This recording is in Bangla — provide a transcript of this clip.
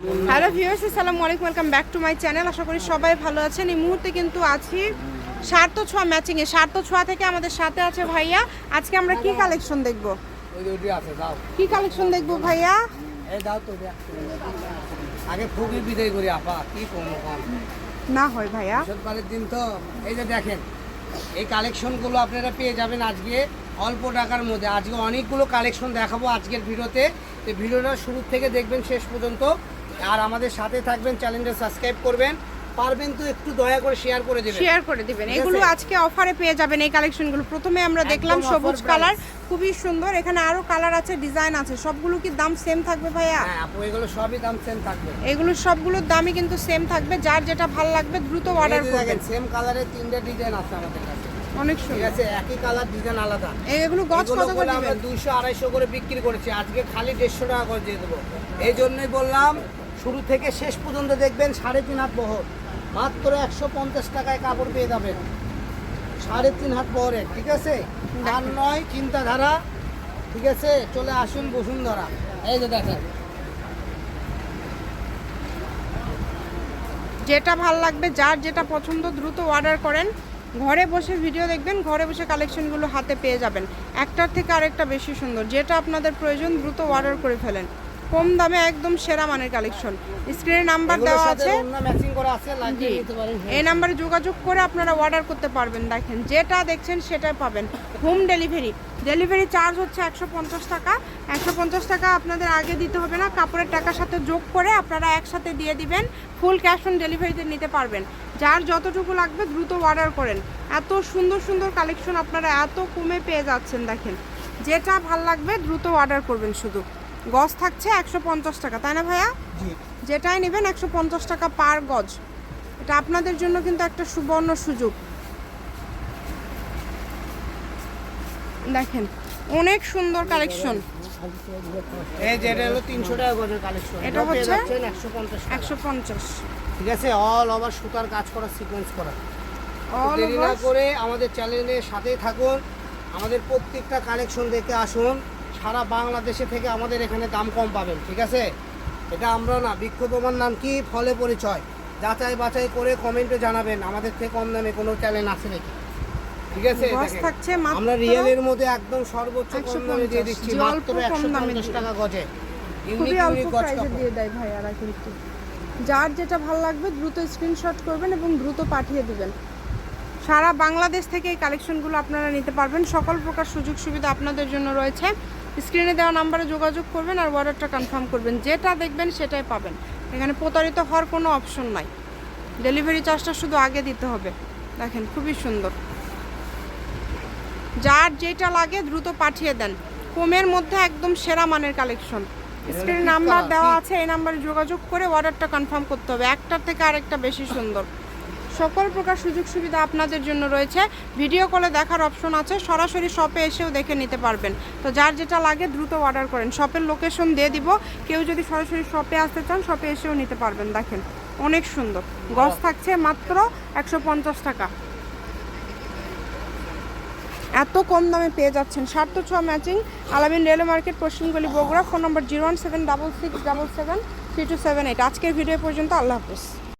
হ্যালো ভিউয়ার্স আসসালামু আলাইকুম welcome back to my channel. আশা করি সবাই ভালো আছেন। এই মুহূর্তে কিন্তু আছি সার্থ ছোঁয়া ম্যাচিং এ। সার্থ ছোঁয়া থেকে আমাদের সাথে আছে ভাইয়া। আজকে আমরা কি কালেকশন দেখব? কি কালেকশন দেখব ভাইয়া? এই দাও তো। আগে ফুকি বিদায় করি আপা কি কম না হয় ভাইয়া। বৃহস্পতিবারের দিন তো এই যে দেখেন এই কালেকশনগুলো আপনারা পেয়ে যাবেন আজকে অল্প টাকার মধ্যে। আজকে অনেকগুলো কালেকশন দেখাবো আজকের ভিডিওতে। তো ভিডিওটা শুরু থেকে দেখবেন শেষ পর্যন্ত। আর আমাদের সাথে থাকবেন চ্যানেলটা সাবস্ক্রাইব করবেন। পারবেন তো একটু দয়া করে শেয়ার করে দেবেন। শেয়ার করে দিবেন। এগুলো আজকে অফারে পেয়ে যাবেন এই কালেকশনগুলো প্রথমে আমরা দেখলাম সবুজ কালার খুবই সুন্দর। এখানে আরও কালার আছে ডিজাইন আছে। সবগুলো কি দাম সেম থাকবে ভাইয়া? হ্যাঁ আপু এগুলো সবই দাম সেম থাকবে। এগুলো সবগুলোর দামই কিন্তু সেম থাকবে। যার যেটা ভালো লাগবে দ্রুত অর্ডার করবেন। সেম কালারের তিনটা ডিজাইন আছে আমাদের কাছে। অনেক ঠিক সুন্দর আছে একই কালার ডিজাইন আলাদা। এগুলো গজ এগুলো কত করে বলে আমরা দিবেন দুইশো আড়াইশো করে বিক্রি করেছি। আজকে খালি দেড়শো টাকা করে দিয়ে দেবো। এই জন্যই বললাম শুরু থেকে শেষ পর্যন্ত দেখবেন সাড়ে তিন হাত বহর। মাত্র একশো পঞ্চাশ টাকায় কাপড় পেয়ে যাবেন। সাড়ে তিন হাত বহরের ঠিক আছে? আর নয় চিন্তাধারা ঠিক আছে? চলে আসুন বসুন্ধরা। এই যে দেখেন। যেটা ভালো লাগবে যার যেটা পছন্দ দ্রুত অর্ডার করেন। ঘরে বসে ভিডিও দেখবেন, ঘরে বসে কালেকশনগুলো হাতে পেয়ে যাবেন। একটার থেকে আরেকটা বেশি সুন্দর। যেটা আপনাদের প্রয়োজন, দ্রুত অর্ডার করে ফেলেন। কম দামে একদম সেরা মানের কালেকশন স্ক্রিনে নাম্বার দেওয়া আছে। পারেন এই নাম্বারে যোগাযোগ করে আপনারা অর্ডার করতে পারবেন। দেখেন যেটা দেখছেন সেটাই পাবেন। হোম ডেলিভারি ডেলিভারি চার্জ হচ্ছে একশো পঞ্চাশ টাকা। একশো পঞ্চাশ টাকা আপনাদের আগে দিতে হবে না। কাপড়ের টাকার সাথে যোগ করে আপনারা একসাথে দিয়ে দিবেন। ফুল ক্যাশ অন ডেলিভারিতে নিতে পারবেন। যার যতটুকু লাগবে দ্রুত অর্ডার করেন। এত সুন্দর সুন্দর কালেকশন আপনারা এত কমে পেয়ে যাচ্ছেন দেখেন। যেটা ভালো লাগবে দ্রুত অর্ডার করবেন শুধু। গজ থাকছে একশো পঞ্চাশ টাকা তাই না ভাইয়া? যেটাই নেবেন একশো পঞ্চাশ টাকা পার গজ। এটা আপনাদের জন্য কিন্তু একটা সুবর্ণ সুযোগ। দেখেন অনেক সুন্দর কালেকশন। এই যে এটা হলো তিনশো টাকা গজের কালেকশন। এটা হচ্ছে? একশো পঞ্চাশ টাকা। একশো পঞ্চাশ। ঠিক আছে অল ওভার সুতার কাজ করা সিকোয়েন্স করা। দেরি না করে আমাদের চ্যানেলের সাথেই থাকুন। আমাদের প্রত্যেকটা কালেকশন দেখে আসুন। সারা বাংলাদেশে থেকে আমাদের এখানে দাম কম পাবেন ঠিক আছে? এটা আমরা না বিক্ষোভ তোমার নাম কি? ফলে পরিচয়। যাচাই বাছাই করে কমেন্টে জানাবেন আমাদের থেকে কম দামে কোনো চ্যানেল আছে নাকি? ঠিক আছে? থাকছে আমরা রিয়েলের মধ্যে একদম সর্বোচ্চ কম দামে দিয়ে দিচ্ছি মাত্র একশো পঞ্চাশ টাকা গজে। খুবই অল্প প্রাইসে দিয়ে দেয় ভাইয়ারা কিন্তু যার যেটা ভালো লাগবে দ্রুত স্ক্রিনশট করবেন এবং দ্রুত পাঠিয়ে দিবেন। সারা বাংলাদেশ থেকে এই কালেকশনগুলো আপনারা নিতে পারবেন। সকল প্রকার সুযোগ সুবিধা আপনাদের জন্য রয়েছে। স্ক্রিনে দেওয়া নাম্বারে যোগাযোগ করবেন আর অর্ডারটা কনফার্ম করবেন। যেটা দেখবেন সেটাই পাবেন। এখানে প্রতারিত হওয়ার কোনো অপশন নাই। ডেলিভারি চার্জটা শুধু আগে দিতে হবে। দেখেন খুবই সুন্দর। যার যেটা লাগে দ্রুত পাঠিয়ে দেন। কমের মধ্যে একদম সেরা মানের কালেকশন স্ক্রিনে নাম্বার দেওয়া আছে এই নাম্বারে যোগাযোগ করে অর্ডারটা কনফার্ম করতে হবে। একটার থেকে আরেকটা বেশি সুন্দর। সকল প্রকার সুযোগ সুবিধা আপনাদের জন্য রয়েছে। ভিডিও কলে দেখার অপশন আছে, সরাসরি শপে এসেও দেখে নিতে পারবেন। তো যার যেটা লাগে দ্রুত অর্ডার করেন। শপের লোকেশন দিয়ে দিব। কেউ যদি সরাসরি শপে আসতে চান, শপে এসেও নিতে পারবেন। দেখেন, অনেক সুন্দর। গজ থাকছে মাত্র একশো পঞ্চাশ টাকা। এত কম দামে পেয়ে যাচ্ছেন। সার্থ ছোঁয়া matching, Alamin railway market পশ্চিমগলি Bogura. Phone number zero one seven double six double seven three two seven eight. আজকের ভিডিও পর্যন্ত আল্লাহ হাফিজ।